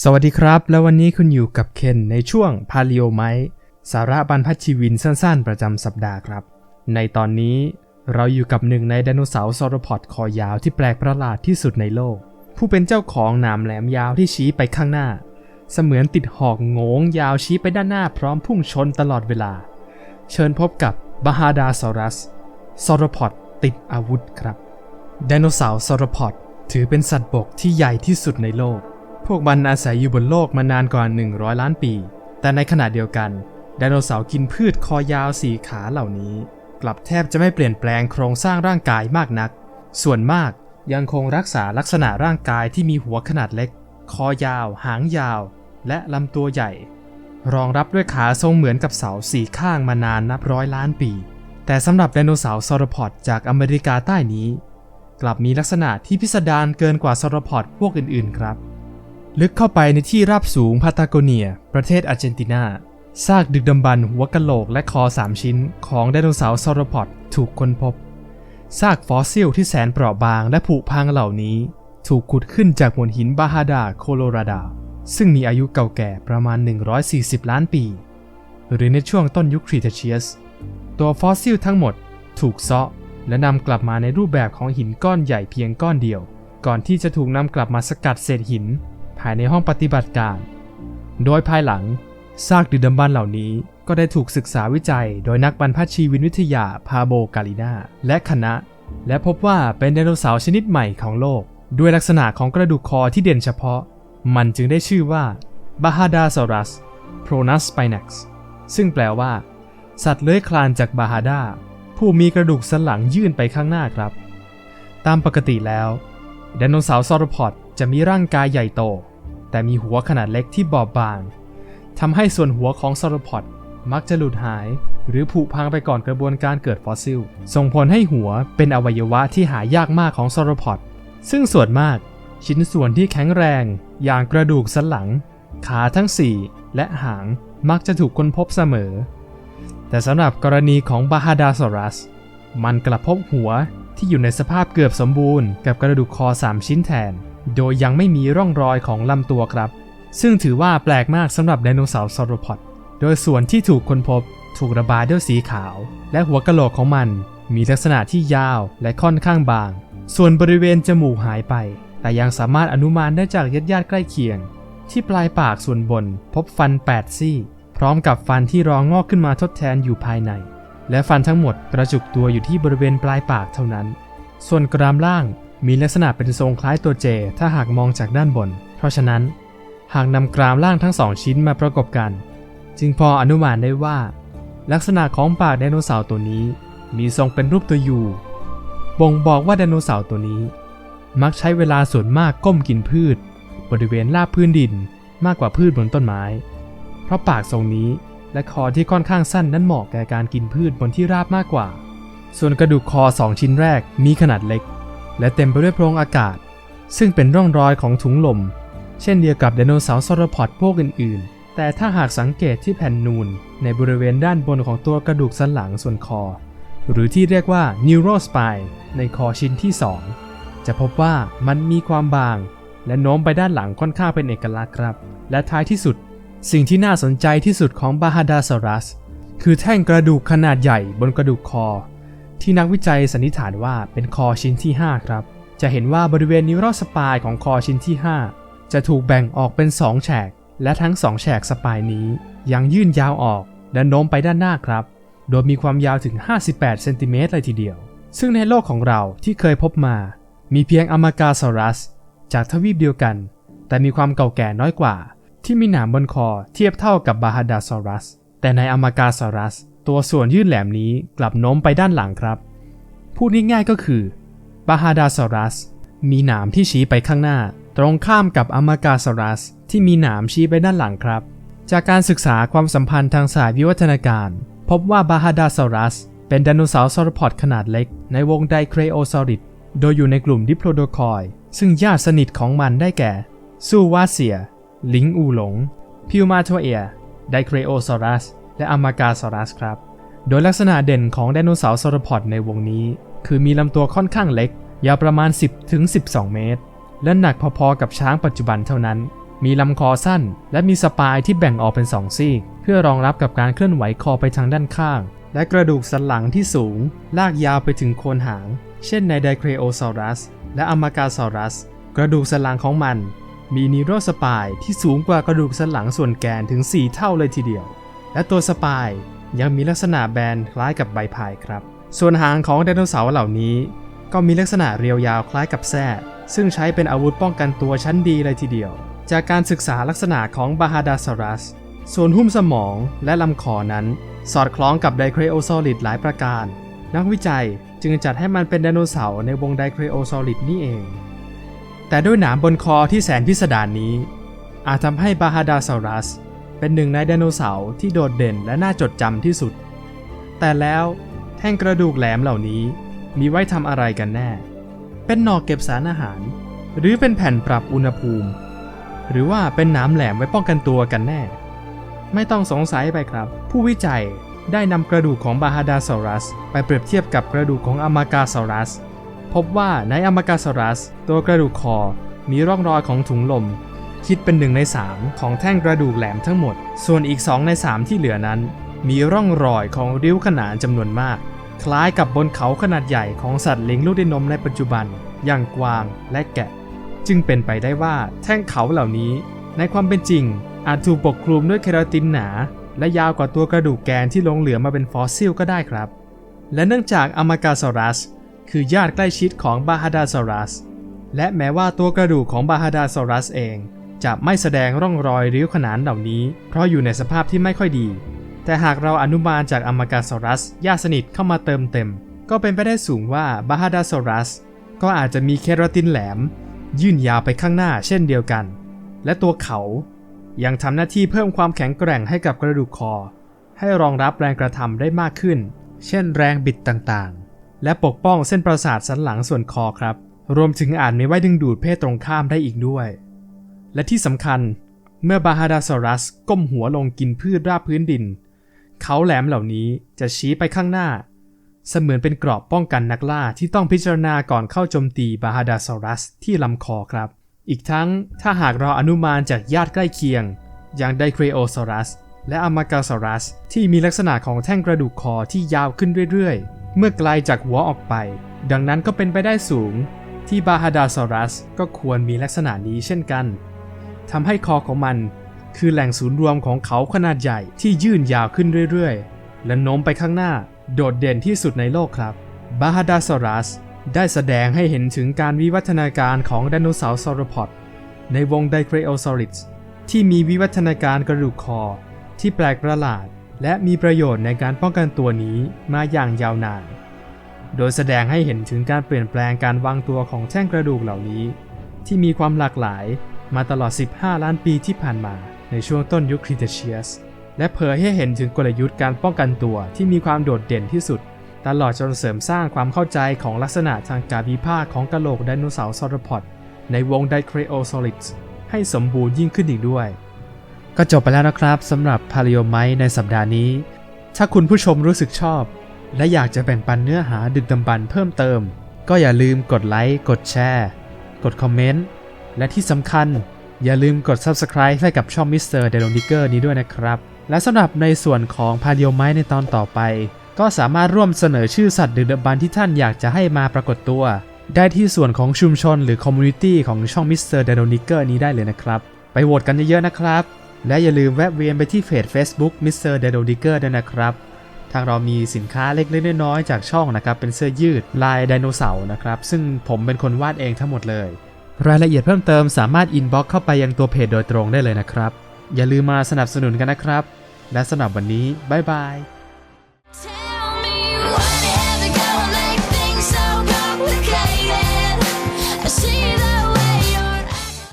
สวัสดีครับ แล้ววันนี้คุณอยู่กับเคนในช่วงพาลิโอไมสาระบรรพชีวินสั้นๆ ประจำสัปดาห์ครับ ในตอนนี้เราอยู่กับหนึ่งในไดโนเสาร์ซอรพอดคอยาวที่แปลกประหลาดที่สุดในโลก ผู้เป็นเจ้าของหนามแหลมยาวที่ชี้ไปข้างหน้า เสมือนติดหอกงงยาวชี้ไปด้านหน้าพร้อมพุ่งชนตลอดเวลา เชิญพบกับบาฮาดาซอรัสซอรพอดติดอาวุธครับไดโนเสาร์ซอรพอดถือเป็นสัตว์บกที่ใหญ่ที่สุดในโลก พวกมันอาศัยอยู่บนโลกมานานกว่า 100 ล้านปี แต่ในขณะเดียวกัน ไดโนเสาร์กินพืชคอยาวสี่ขาเหล่านี้ กลับแทบจะไม่เปลี่ยนแปลงโครงสร้างร่างกายมากนัก ส่วนมากยังคงรักษาลักษณะร่างกายที่มีหัวขนาดเล็ก คอยาว หางยาว และลำตัวใหญ่ รองรับด้วยขาทรงเหมือนกับเสาสี่ข้างมานานนับร้อยล้านปี แต่สำหรับไดโนเสาร์ซอรพอดจากอเมริกาใต้นี้ กลับมีลักษณะที่พิสดารเกินกว่าซอรพอดพวกอื่นๆ ครับ ลึกเข้าไปในที่ราบสูงพาตาโกเนีย ประเทศอาร์เจนตินา ซากดึกดำบรรพ์หัวกะโหลกและคอ3ชิ้น ของไดโนเสาร์ซอโรพอดถูกค้นพบ ซากฟอสซิลที่แสนเปราะบางและผุพังเหล่านี้ ถูกขุดขึ้นจากมวลหินบาฮาดาโคโลราดา ซึ่งมีอายุเก่าแก่ประมาณ 140 ล้านปี หรือในช่วงต้นยุคครีเทเชียส ตัวฟอสซิลทั้งหมดถูกเซาะและนำกลับมาในรูปแบบของหินก้อนใหญ่เพียงก้อนเดียว ก่อนที่จะถูกนำกลับมาสกัดเศษหิน ภายในห้องปฏิบัติการ โดยภายหลังซากดึกดำบรรเหล่านี้ก็ได้ถูกศึกษาวิจัยโดยนักบรรพชีวินวิทยาพาโบกาลินาและคณะ และพบว่าเป็นไดโนเสาร์ชนิดใหม่ของโลก ด้วยลักษณะของกระดูกคอที่เด่นเฉพาะ มันจึงได้ชื่อว่า b a h a d a s a u r u s pronus spinax ซึ่งแปลว่า สัตว์เลื้อยคลานจากบาฮาดาผู้มีกระดูกสันหลังยื่นไปข้างหน้าครับ ตามปกติแล้วไดโนเสาร์ซอรพอดจะมีร่างกายใหญ่โต แต่มีหัวขนาดเล็กที่บอบบางทำให้ส่วนหัวของซอรพอดมักจะหลุดหาย หรือผุพังไปก่อนกระบวนการเกิดฟอสซิล ส่งผลให้หัวเป็นอวัยวะที่หายากมากของซอรพอดซึ่งส่วนมาก ชิ้นส่วนที่แข็งแรง อย่างกระดูกสันหลัง ขาทั้ง 4 และหางมักจะถูกค้นพบเสมอ แต่สำหรับกรณีของบาฮาดาซอรัส มันกลับพบหัวที่อยู่ในสภาพเกือบสมบูรณ์กับกระดูกคอ 3 ชิ้นแทน โดยยังไม่มีร่องรอยของลำตัวครับ ซึ่งถือว่าแปลกมากสำหรับไดโนเสาร์ซอรพอดโดยส่วนที่ถูกค้นพบถูกระบายด้วยสีขาว และหัวกะโหลกของมัน มีลักษณะที่ยาวและค่อนข้างบาง ส่วนบริเวณจมูกหายไป แต่ยังสามารถอนุมานได้จากญาติญาติใกล้เคียง ที่ปลายปากส่วนบนพบฟัน 8 ซี่ พร้อมกับฟันที่รองงอกขึ้นมาทดแทนอยู่ภายใน และฟันทั้งหมดกระจุกตัวอยู่ที่บริเวณปลายปากเท่านั้น ส่วนกรามล่าง มีลักษณะเป็นทรงคล้ายตัวเจ ถ้าหากมองจากด้านบน เพราะฉะนั้น หากนำกรามล่างทั้งสองชิ้นมาประกบกัน จึงพออนุมานได้ว่า ลักษณะของปากไดโนเสาร์ตัวนี้ มีทรงเป็นรูปตัวยูบ่งบอกว่าไดโนเสาร์ตัวนี้ มักใช้เวลาส่วนมากก้มกินพืช บริเวณราบพื้นดินมากกว่าพืชบนต้นไม้ เพราะปากทรงนี้และคอที่ค่อนข้างสั้นนั้นเหมาะแก่การกินพืชบนที่ราบมากกว่า ส่วนกระดูกคอสองชิ้นแรกมีขนาดเล็ก และเต็มไปด้วยโพรงอากาศ ซึ่งเป็นร่องรอยของถุงลม เช่นเดียวกับไดโนเสาร์ซอรพอดพวกอื่น ๆ แต่ถ้าหากสังเกตที่แผ่นนูน ในบริเวณด้านบนของตัวกระดูกสันหลังส่วนคอ หรือที่เรียกว่า neurospine ในคอชิ้นที่ 2 จะพบว่ามันมีความบาง และโน้มไปด้านหลังค่อนข้างเป็นเอกลักษณ์ครับ และท้ายที่สุด สิ่งที่น่าสนใจที่สุดของบาฮาดาซอรัสคือแท่งกระดูกขนาดใหญ่บนกระดูกคอ ที่นักวิจัยสันนิษฐานว่าเป็นคอชิ้นที่ 5 ครับ จะเห็นว่าบริเวณนิวโรสปายของคอชิ้นที่ 5 จะถูกแบ่งออกเป็น 2 แฉก และทั้ง 2 แฉกสปายนี้ ยังยื่นยาวออกและโน้มไปด้านหน้าครับ โดยมีความยาวถึง 58 เซนติเมตรเลยทีเดียว ซึ่งในโลกของเราที่เคยพบมา มีเพียงอมากาซอรัส จากทวีปเดียวกัน แต่มีความเก่าแก่น้อยกว่า ที่มีหนามบนคอเทียบเท่ากับบาฮาดาซอรัส แต่ในอมากาซอรัส ตัวส่วนยื่นแหลมนี้กลับโน้มไปด้านหลังครับ พูดง่ายๆก็คือบาฮาดาซอรัส มีหนามที่ชี้ไปข้างหน้า ตรงข้ามกับอมากาซอรัส ที่มีหนามชี้ไปด้านหลังครับ จากการศึกษาความสัมพันธ์ทางสายวิวัฒนาการ พบว่าบาฮาดาซอรัส เป็นไดโนเสาร์ซอรพอดขนาดเล็ก ในวงไดเครโอซอริดโดยอยู่ในกลุ่มดิโพลโดคอย ซึ่งญาติสนิทของมันได้แก่ซูวาเซีย ลิงอูหลง พิวมาโทเอีย ไดเครโอซอรัส และอมากาซอรัสครับ โดยลักษณะเด่นของไดโนเสาร์ซอรพอดในวงนี้ คือมีลำตัวค่อนข้างเล็ก ยาวประมาณ 10-12 เมตร และหนักพอๆกับช้างปัจจุบันเท่านั้น มีลำคอสั้น และมีสปายที่แบ่งออกเป็นสองซีก เพื่อรองรับกับการเคลื่อนไหวคอไปทางด้านข้าง และกระดูกสันหลังที่สูง ลากยาวไปถึงโคนหาง เช่นในไดเครโอซอรัส และอมากาซอรัส กระดูกสันหลังของมันมีนิโรสปายที่สูงกว่ากระดูกสันหลังส่วนแกนถึง 4 เท่าเลยทีเดียว และตัวสปายยังมีลักษณะแบนคล้ายกับใบพายครับ ส่วนหางของไดโนเสาร์เหล่านี้ ก็มีลักษณะเรียวยาวคล้ายกับแส้ซึ่งใช้เป็นอาวุธป้องกันตัวชั้นดีเลยทีเดียว จากการศึกษาลักษณะของบาฮาดาซอรัส ส่วนหุ้มสมองและลำคอนั้น สอดคล้องกับไดเครโอซอลิดหลายประการ นักวิจัยจึงจัดให้มันเป็นไดโนเสาร์ในวงไดเครโอซอลิดนี่เอง แต่ด้วยหนามบนคอที่แสนพิสดารนี้ อาจทำให้บาฮาดาซอรัส เป็นหนึ่งในไดโนเสาร์ที่โดดเด่นและน่าจดจำที่สุด แต่แล้วแท่งกระดูกแหลมเหล่านี้มีไว้ทำอะไรกันแน่ เป็นหนอกเก็บสารอาหาร หรือเป็นแผ่นปรับอุณหภูมิ หรือว่าเป็นหน้ำแหลมไว้ป้องกันตัวกันแน่ ไม่ต้องสงสัยไปครับ ผู้วิจัยได้นำกระดูกของบาฮาดาซอรัส ไปเปรียบเทียบกับกระดูกของอมากาซอรัส พบว่าในอมากาซอรัส ตัวกระดูกคอมีร่องรอยของถุงลม คิดเป็นหนึ่งใน 3 ของแท่งกระดูกแหลมทั้งหมด ส่วนอีก 2 ใน 3 ที่เหลือนั้น มีร่องรอยของริ้วขนานจำนวนมาก คล้ายกับบนเขาขนาดใหญ่ของสัตว์เลี้ยงลูกด้วยนมในปัจจุบัน อย่างกวางและแกะ จึงเป็นไปได้ว่าแท่งเขาเหล่านี้ ในความเป็นจริง อาจถูกปกคลุมด้วยเคราตินหนา และยาวกว่าตัวกระดูกแกนที่หลงเหลือมาเป็นฟอสซิลก็ได้ครับ และเนื่องจากอมากาซอรัส คือญาติใกล้ชิดของบาฮาดาซอรัสและแม้ว่าตัวกระดูกของบาฮาดาซอรัสเอง จะไม่แสดงร่องรอยริ้วขนานเหล่านี้ เพราะอยู่ในสภาพที่ไม่ค่อยดี แต่หากเราอนุมานจากอมากาซอรัสญาติสนิทเข้ามาเติมเต็ม ก็เป็นไปได้สูงว่าบาฮาดาซอรัสก็อาจจะมีเคราตินแหลม ยื่นยาวไปข้างหน้าเช่นเดียวกัน และตัวเขายังทำหน้าที่เพิ่มความแข็งแกร่งให้กับกระดูกคอ ให้รองรับแรงกระทำได้มากขึ้น เช่นแรงบิดต่างๆ และปกป้องเส้นประสาทสันหลังส่วนคอครับ รวมถึงอาจมีไว้ดึงดูดเพศตรงข้ามได้อีกด้วย และที่สำคัญเมื่อบาฮาดาซอรัสก้มหัวลงกินพืชราบพื้นดิน เขาแหลมเหล่านี้จะชี้ไปข้างหน้า เสมือนเป็นกรอบป้องกันนักล่าที่ต้องพิจารณาก่อนเข้าโจมตีบาฮาดาซอรัสที่ลำคอครับ อีกทั้งถ้าหากเราอนุมานจากญาติใกล้เคียง อย่างไดเครโอซอรัสและอมากาซอรัสที่มีลักษณะของแท่งกระดูกคอที่ยาวขึ้นเรื่อยๆ เมื่อไกลจากหัวออกไป ดังนั้นก็เป็นไปได้สูง ที่บาฮาดาซอรัสก็ควรมีลักษณะนี้เช่นกัน ทำให้คอของมัน คือแหล่งศูนย์รวมของเขาขนาดใหญ่ที่ยื่นยาวขึ้นเรื่อยๆ และโน้มไปข้างหน้า โดดเด่นที่สุดในโลกครับบาฮาดาซอรัสได้แสดงให้เห็นถึงการวิวัฒนาการของไดโนเสาร์ซอรพอดในวงไดเครโอซอริสที่มีวิวัฒนาการกระดูกคอ ที่แปลกประหลาด และมีประโยชน์ในการป้องกันตัวนี้มาอย่างยาวนาน โดยแสดงให้เห็นถึงการเปลี่ยนแปลงการวางตัวของแท่งกระดูกเหล่านี้ ที่มีความหลากหลาย มาตลอด 15 ล้านปีที่ผ่านมาในช่วงต้นยุคคริเทเชียส และเผยให้เห็นถึงกลยุทธ์การป้องกันตัวที่มีความโดดเด่นที่สุด ตลอดจนเสริมสร้างความเข้าใจของลักษณะทางการวิพากษ์ของกะโหลกไดโนเสาร์ซอรพอดในวงไดเครโอซอลิดส์ให้สมบูรณ์ยิ่งขึ้นอีกด้วย ก็จบไปแล้วนะครับสำหรับพาลิโอไมในสัปดาห์นี้ ถ้าคุณผู้ชมรู้สึกชอบ และอยากจะแบ่งปันเนื้อหาดึกดำบรรเพิ่มเติม ก็อย่าลืมกดไลค์กดแชร์ กดคอมเมนต์ และที่สำคัญอย่าลืมกด Subscribe ให้กับช่อง Mr. d e l o n i k e r นี้ด้วยนะครับ และสำหรับในส่วนของพา l ิโอไม้ในตอนต่อไป ก็สามารถร่วมเสนอชื่อสัตว์ดึกดำบรรที่ท่านอยากจะให้มาปรากฏตัว ได้ที่ส่วนของชุมชนหรือคอมมูนิตี้ของช่อง Mr. d e l o n i k e r นี้ได้เลยนะครับ ไปโหวตกันเยอะๆนะครับ และอย่าลืมแวะเวียนไปที่เพจ Facebook Mr. d e l o n i k e r ด้วยนะครับทางเรามีสินค้าเล็กๆน้อยๆจากช่องนะครับเป็นเสื้อยืดลายไดโนเสาร์นะครับซึ่งผมเป็นคนวาดเองทั้งหมดเลย รายละเอียดเพิ่มเติมสามารถอินบ็อกเข้าไปยังตัวเพจโดยตรงได้เลยนะครับ อย่าลืมมาสนับสนุนกันนะครับ และสำหรับวันนี้ บ๊ายบาย